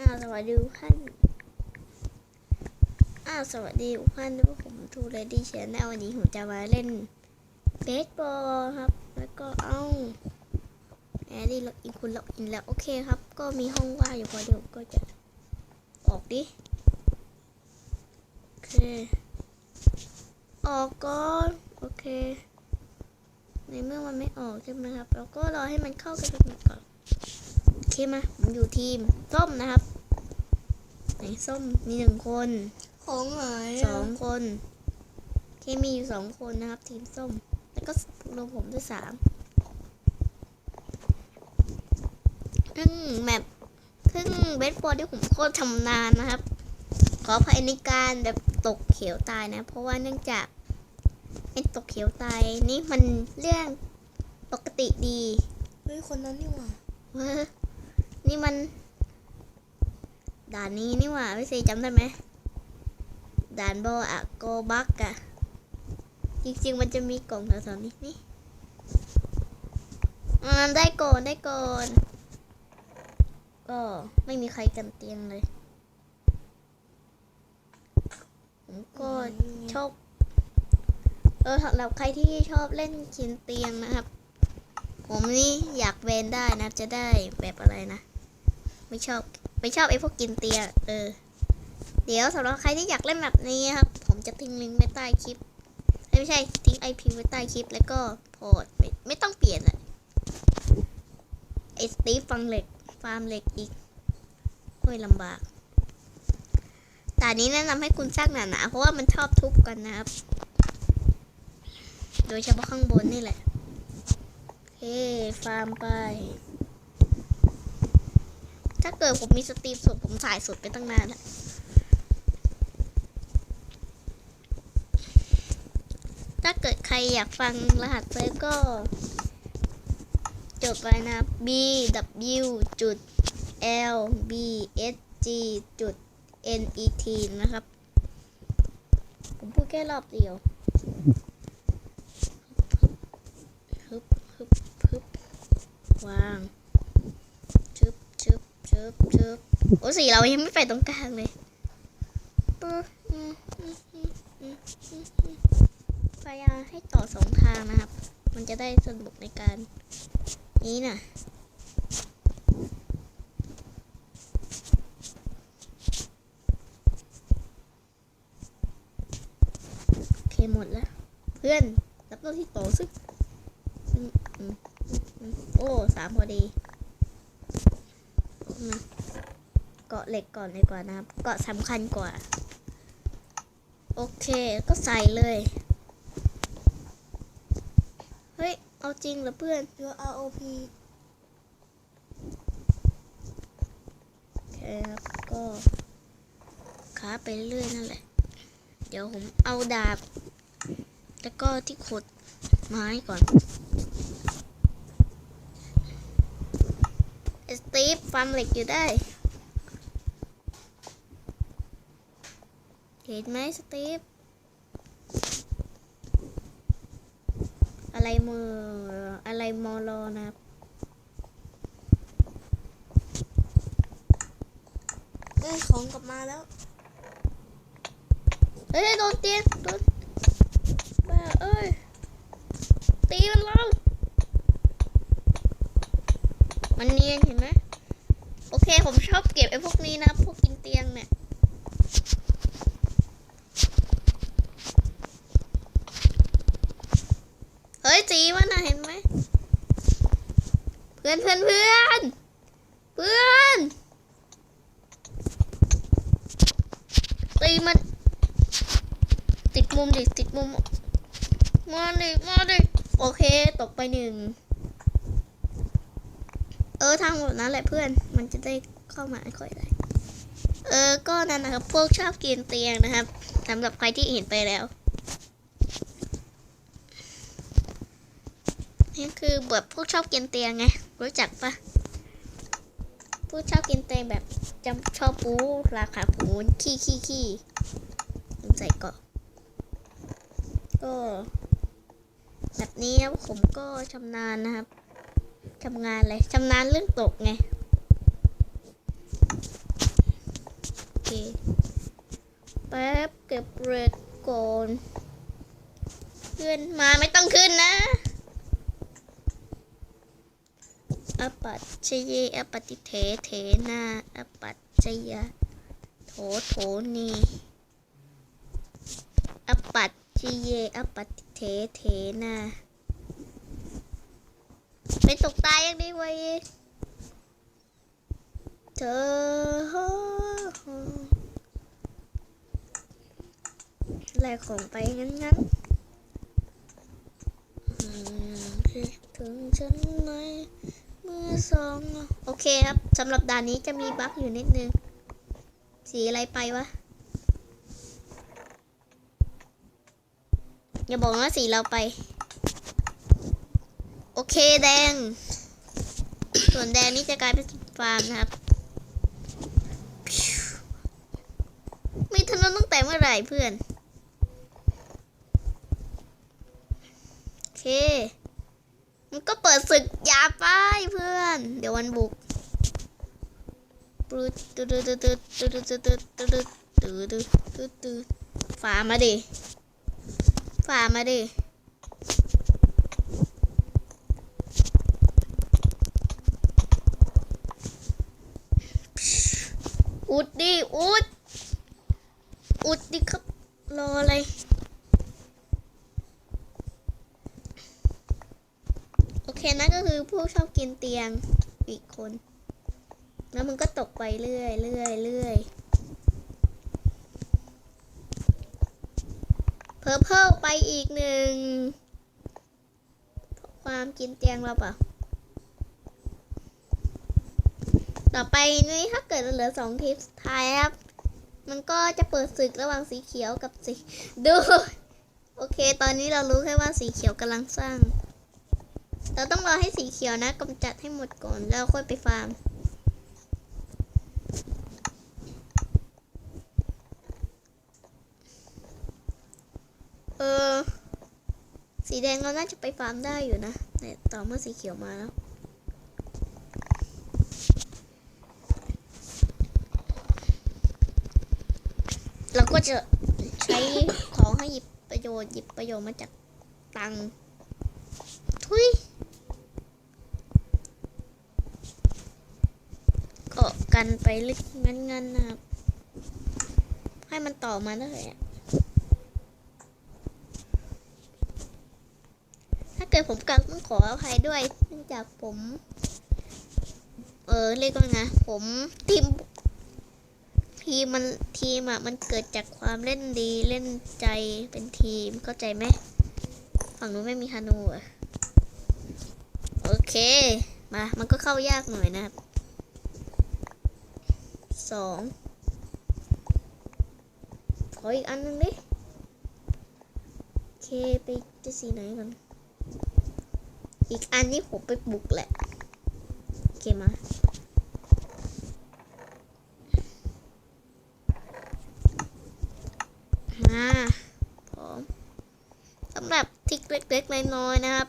อ่าวสวัสดีทุกท่านอ่าวสวัสดีทุกท่านด้วยผมทูเรดี้เชนแนลวันนี้ผมจะมาเล่นเบสบอลครับ แล้วก็เอ้าแอดดี้ล็อกอินคุณล็อกอินแล้ว โอเคครับ ก็มีห้องว่างอยู่พอเดี๋ยวก็จะออกดิโอเค ออกก่อนโอเค ในเมื่อมันไม่ออกใช่ไหมครับ เราก็รอให้มันเข้ากันก่อน โอเคมาผมอยู่ทีมส้มนะครับไหนส้มมีหนึ่งคนของหายสองคนเคมีอยู่สองคนนะครับ ทีมส้ม แล้วก็รวมผมด้วยสามซึ่งแมปซึ่งเบสบอลที่ผมโคตรชำนาญนะครับ ขออภัยในการแบบตกเขียวตายนะ เพราะว่าเนื่องจากไอ้ตกเขียวตายนี่มันเรื่องปกติดี เฮ้ย คนนั้นนี่หว่าเว้อ นี่มัน ด่านนี้นี่หว่าพี่เซจำได้ไหมด่านโบอะโกบักอะจริงๆมันจะมีกล่องแถวๆนี้นี่อ่าได้ก่อนได้ก่อนก็ไม่มีใครกันเตียงเลยผมก็ชอบเออสำหรับใครที่ชอบเล่นกินเตียงนะครับ ผมนี่อยากเวนได้นะจะได้แบบอะไรนะ ไม่ชอบ ไม่ชอบไอ้พวกกินเตีย เออ เดี๋ยวสำหรับใครที่อยากเล่นแบบนี้ครับ ผมจะทิ้งลิงก์ไว้ใต้คลิป ไม่ใช่ทิ้งไอพีไว้ใต้คลิป แล้วก็โพสไม่ไม่ต้องเปลี่ยนอะไอสตีฟฟังเหล็ก ฟาร์มเหล็กอีกโอ้ยลำบากแต่นี้แนะนำให้คุณสร้างหนาๆเพราะว่ามันชอบทุบกันนะครับ โดยเฉพาะข้างบนนี่แหละโอเคฟาร์มไป ถ้าเกิดผมมีสตรีมสดผมถ่ายสดไปตั้งนานแล้วถ้าเกิดใครอยากฟังรหัสเซิร์ฟก็ จดไว้นะ b w จุด l b s g จุด n e t นะครับ ผมพูดแค่รอบเดียวฮึบฮึบฮึบวาง บชึบชึบโอ้สีเรายังไม่ไปตรงกลางเลยปึ๊บอืมอืมอืมอืมอืมอืมพยายามให้ต่อสองทางนะครับ มันจะได้สนุกในการ นี้น่ะโอเคหมดแล้ว เพื่อนรับตัวที่โตซึ่งโอ้สามพอดี เกาะเหล็กก่อนดีกว่านะครับ เกาะสำคัญกว่า โอเคก็ใส่เลย เฮ้ย เอาจริงเหรอเพื่อนเจอ ROP โอเคครับก็ค้าไปเรื่อยนั่นแหละ เดี๋ยวผมเอาดาบ แล้วก็ที่ขุดไม้ก่อน สตีฟฟาร์มเหล็กอยู่ได้ เห็นไหมสตีฟอะไรมืออะไรมอลอนะครับได้ของกลับมาแล้ว เฮ้ยโดนเตียงโดนบ้าเอ้ย ตีมันแล้วมันเนียนเห็นไหมโอ เคผมชอบเก็บไอ้พวกนี้นะ พวกกินเตียงเนี่ยเฮ้ยจีมันนะเห็นไหมเพื่อนเพื่อนเพื่อนเพื่อนตีมันติดมุมดิติดมุมมาดิมาดิโอเค ตกไปหนึ่ง เออทางแบบนั้นแหละเพื่อน มันจะได้เข้ามาค่อยได้ เออ ก็นั่นนะครับ พวกชอบกินเตียงนะครับสำหรับใครที่เห็นไปแล้ว นี่คือแบบพวกชอบกินเตียงไง รู้จักปะพวกชอบกินเตียงแบบจำชอบปูราคาปูขี้ขี้ขี้ใส่กาะก็แบบนี้นะผมก็ชำนาญนะครับชำนาญเลยชำนาญเรื่องตกไง เค แป๊บเก็บเรดก่อนขึ้นมาไม่ต้องขึ้นนะอปัจชเยอปฏิเทเทนาอปัจชยโถโถนีอปัจชเยอปฏิเทเทนาไม่ตกตายยังดีไว้ยเธอ แลกของไปงั้นงั้นคิดถึงฉันไหมเมื่อสองโอเคครับสำหรับด่านนี้จะมีบั๊กอยู่นิดนึง สีอะไรไปวะ อย่าบอกนะสีเราไป โอเคแดง ส่วนแดงนี่จะกลายเป็นฟาร์มนะครับมีถนนตั้งแต่เมื่อไหร่เพื่อน คมันก็เปิดศึกยาป้ายเพื่อน เดี๋ยววันบุกฝามาดิฝามาดิอุดดิอุดอุดดิครับ รออะไร ผู้ชอบกินเตียงอีกคน แล้วมันก็ตกไปเรื่อยเรื่อยเรื่อยเพอเพิ่มไปอีกหนึ่ง ความกินเตียงเราเปล่าต่อไปนี้ถ้าเกิดเหลือสองคลิปสุดท้ายครับ มันก็จะเปิดศึกระหว่างสีเขียวกับสีดู โอเค ตอนนี้เรารู้แค่ว่าสีเขียวกำลังสร้าง เราต้องรอให้สีเขียวนะกำจัดให้หมดก่อนแล้วค่อยไปฟาร์มเออ สีแดงเราน่าจะไปฟาร์มได้อยู่นะแต่ต่อเมื่อสีเขียวมาแล้วเราก็จะใช้ของให้หยิบประโยชน์หยิบประโยชน์มาจากตังค์ทุย กันไปลึกงั้นๆนะครับ ให้มันต่อมาได้อะถ้าเกิดผมกังต้องขออภัยด้วย เนื่องจากผม เออเรียกว่าไงผมทีมทีมมันทีมอะมันเกิดจากความเล่นดีเล่นใจเป็นทีมเข้าใจไหมฝั่งนู้นไม่มีฮานูอะ โอเค มา มันก็เข้ายากหน่อยนะครับ สองขออีกอันหนึงดิโอเคไปจะสีไหนก่อนอีกอันนี้ผมไปบุกแหละ โอเคมา มาพร้อมสำหรับทิกเล็กๆน้อยๆนะครับ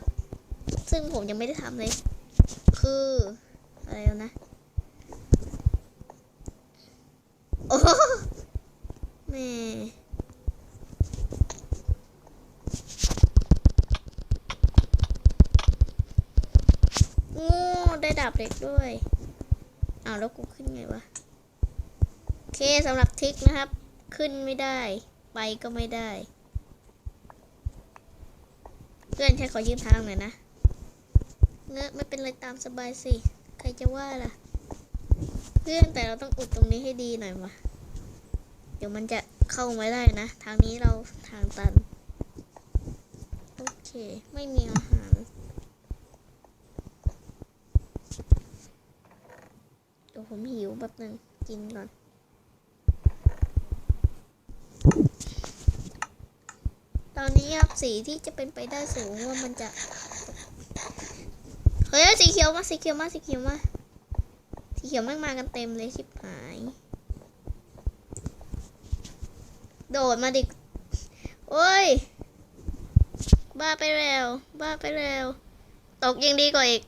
ซึ่งผมยังไม่ได้ทำเลย คือ อะไรนะ โอ้โหแม่โง่ไดาบเล็กด้วยอ้าวแล้วกูขึ้นไงวะ โอเคสำหรับทิกนะครับ ขึ้นไม่ได้ ไปก็ไม่ได้ เพื่อนใช้ขอยืมทางหน่อยนะ เงอะไม่เป็นไรตามสบายสิ ใครจะว่าล่ะ เพื่อนแต่เราต้องอุดตรงนี้ให้ดีหน่อยวะเดี๋ยวมันจะเข้าไม่ได้นะ ทางนี้เราทางตัน โอเค ไม่มีอาหาร เดี๋ยวผมหิวแบบหนึ่งกินก่อนตอนนี้ครับสีที่จะเป็นไปได้สูงว่ามันจะเฮ้ยสีเขียวมาสีเขียวมาสีเขียวมาสีเขียวไม่มากันเต็มเลยชิบหาย โดดมาดิโอ้ย บ้าไปแล้ว บ้าไปแล้ว ตกยังดีกว่าอีก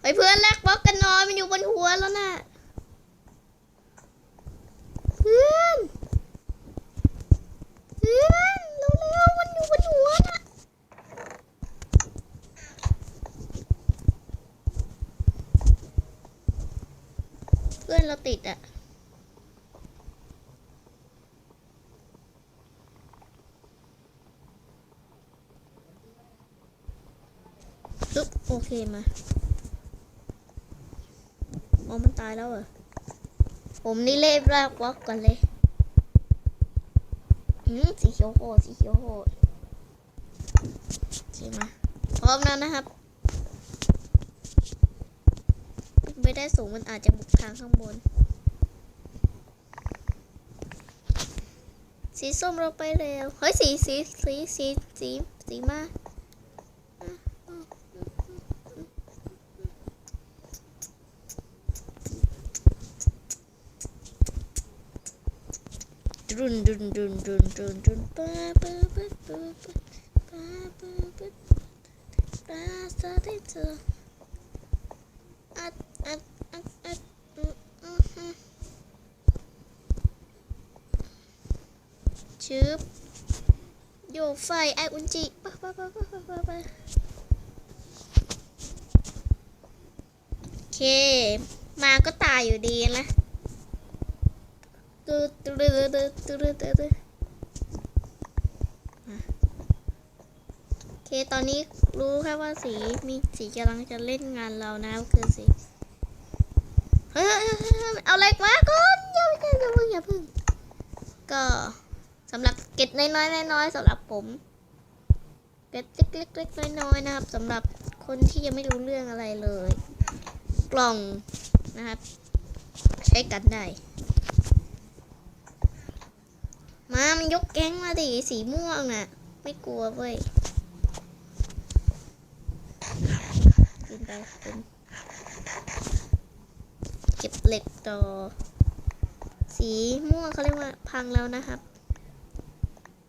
ไปเพื่อนแลกบล็อกกันนอยมันอยู่บนหัวแล้วน่ะ เพื่อน เพื่อนเร็วๆมันอยู่บนหัวน่ะเพื่อนเราติดอะโอเคมา อ๋อมันตายแล้วเหรอผมนี่เล่บลากบล็อกก่อนเลยอืมสีเขียวโหดสีเขียวโหดใช่มาพร้อมแล้วนะครับขึ้นได้สูงมันอาจจะบุกทางข้างบน สีส้มเราไปแล้วเฮ้ยสีสีสีสีสีสีมา ดุนดุนดุนดุนบ้าป้าป้าป้าป้าป้าป้าป้าป้าสาธิตเธออัดอัดอัดอัดอืมอืมอืมชึบโยไฟไออุนจิป้าป้าป้าป้าป้าป้าป้าโอเค มาก็ตายอยู่ดีนะ โอเค ตอนนี้รู้แค่ว่าสีมีสีกำลังจะเล่นงานเรานะคือสีเฮ้ยเอาอะไรมาก่อนอย่าอย่าอย่าเพิ่งอย่าเพิ่งก็สำหรับเก็ดน้อยๆน้อยๆสำหรับผมเก็ดเล็กๆน้อยๆนะครับสำหรับคนที่ยังไม่รู้เรื่องอะไรเลย กล่องนะครับ ใช้กันได้ มามันยกแก๊งมาดิสีม่วงน่ะ ไม่กลัวเว้ยกินไปกินเก็บเหล็กต่อ สีม่วงเขาเรียกว่าพังแล้วนะครับ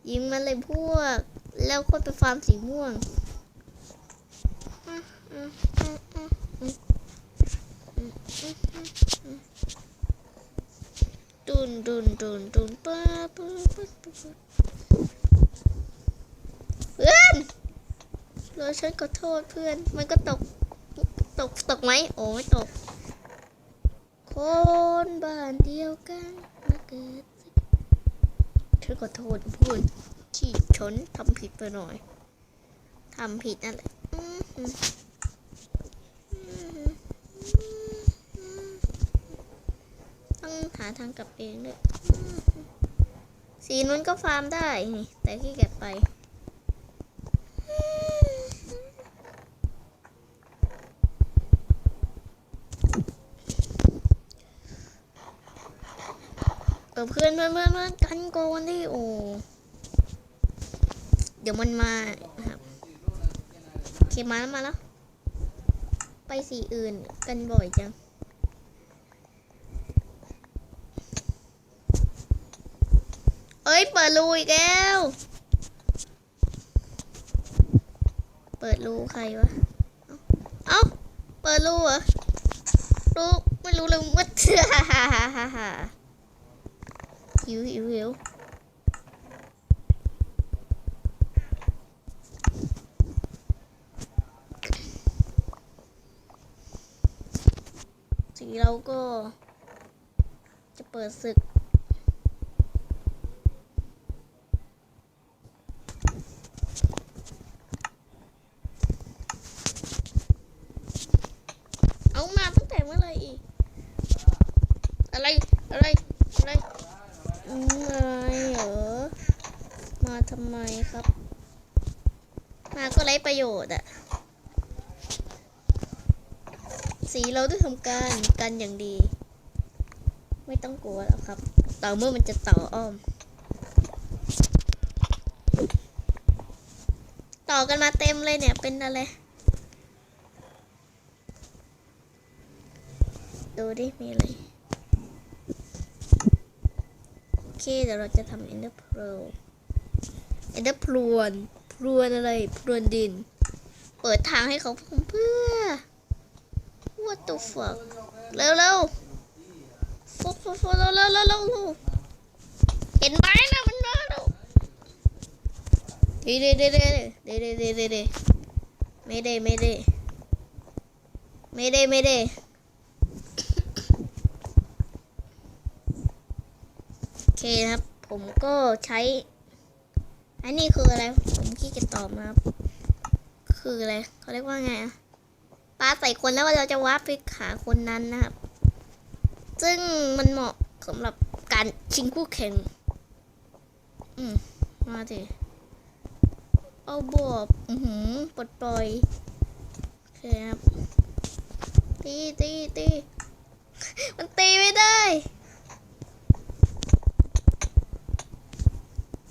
ยิงมันเลยพวก แล้วค่อยไปฟาร์มสีม่วง ตุนตุนตุนตุนป้าป้าป้าเพื่อนเราฉันขอโทษเพื่อน มันก็ตก ตก ตกไหม โอ้ไม่ตก คนบ้านเดียวกันมาเกิดฉันขอโทษเพื่อนที่ชนทำผิดไปหน่อย ทำผิดนั่นแหละ หาทางกลับเองด้วย สีนู้นก็ฟาร์มได้นี่แต่ขี้เกียจไป เออเพื่อนเพื่อนเพื่อนเพื่อนกันโกนดิโอ้เดี๋ยวมันมาครับโอเคมาแล้วมาแล้ว ไปสีอื่นกันบ่อยจัง เอ้ ยเปิดรูอีกแล้ว เปิดรูใครวะ เอ้า เปิดรูเหรอ รูไม่รู้เลยว่าเชื่อฮ่าฮ่าฮ่าฮ่าฮ่าหิวหิวหิวสีเราก็จะเปิดศึก เอามาตั้งแต่เมื่อไหรอีก อะไร อะไร อะไรอืมอะไรเหรอ มาทำไมครับ มาก็ไร้ประโยชน์อะสีเราได้ทำการกันอย่างดี ไม่ต้องกลัวแล้วครับ ต่อเมื่อมันจะต่ออ้อม ต่อกันมาเต็มเลยเนี่ยเป็นอะไร ดูดิ มีอะไร โอเค เดี๋ยวเราจะทำ Ender Pearl Ender พลวน พลวนอะไรพลวนดิน เปิดทางให้เขาเพื่อ what the fuck เร็วเร็วฟุกฟุกฟุกเร็วเร็วเร็วเร็วเห็นไหมนะมันมาแล้วเด้เด้เด้เด้เด้เด้เด้เด้เด้ไม่ได้ไม่ได้ไม่ได้ไม่ได้โอเคครับ ผมก็ใช้ อันนี้คืออะไร ผมขี้เกียจตอบนะครับคืออะไรเขาเรียกว่าไงอะปลาใส่คนแล้วเราจะวาร์ปไปหาคนนั้นนะครับ ซึ่งมันเหมาะสำหรับการชิงคู่แข่ง อืม มาดิ เอาบวบอือหือปลดปล่อยโอเคครับ ตีตีตีมันตีไม่ได้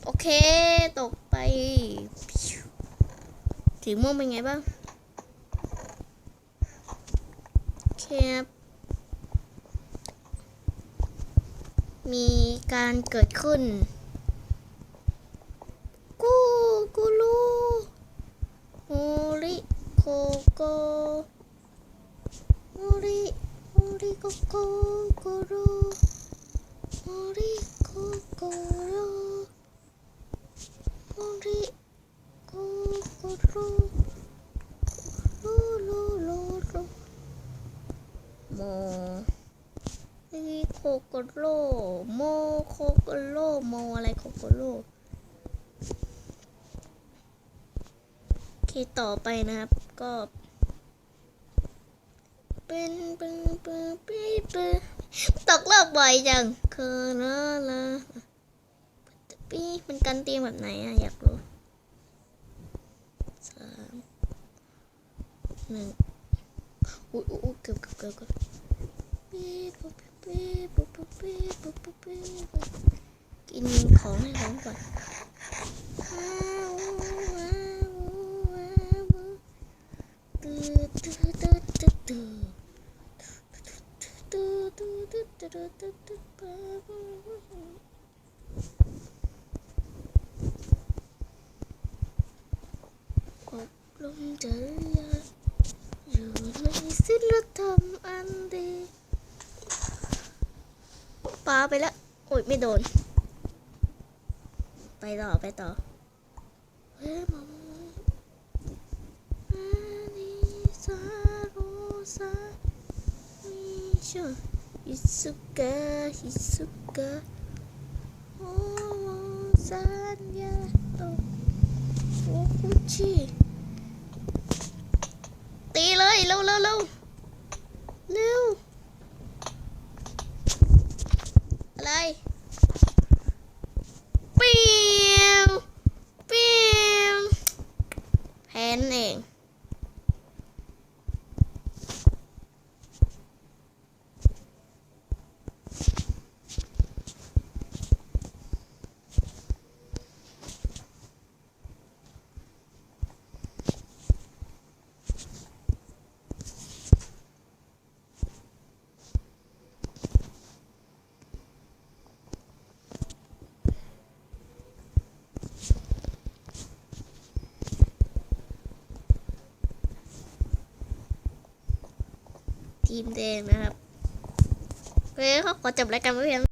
โอเค ตกไป สีม่วงเป็นไงบ้างแคครับมีการเกิดขึ้น กูกูรูโอริโคโกโอริโอริโกโกโกรูโอริโกโกรูโอริโกโกรูลูลูลูลู โมริโคโกโรโมโคโกโรโมอะไรโคโกโรโอเคต่อไปนะครับ ก็เป็นปึ้งปึ้งปี้ปึ้งตกโลกบ่อยจังคือละละปี้มันกันเตียงแบบไหนอะอยากรู้สามหนึ่งอุ้ยอุ้ยเกือบเกือบเกือบ กินของให้หอมก่อน ยไม่โดน ไปต่อไปต่อเฮ้ยมองอานิซาโรซามิชฮิสุกะฮิสุกะโอโมซันยาโตโอคุชิตีเลยเร็วเร็วเร็วเร็วอะไร เปียวเปียวแพ้ นนเอง ทีมแดงนะครับโอเคเขาขอจบรายการไว้เพียง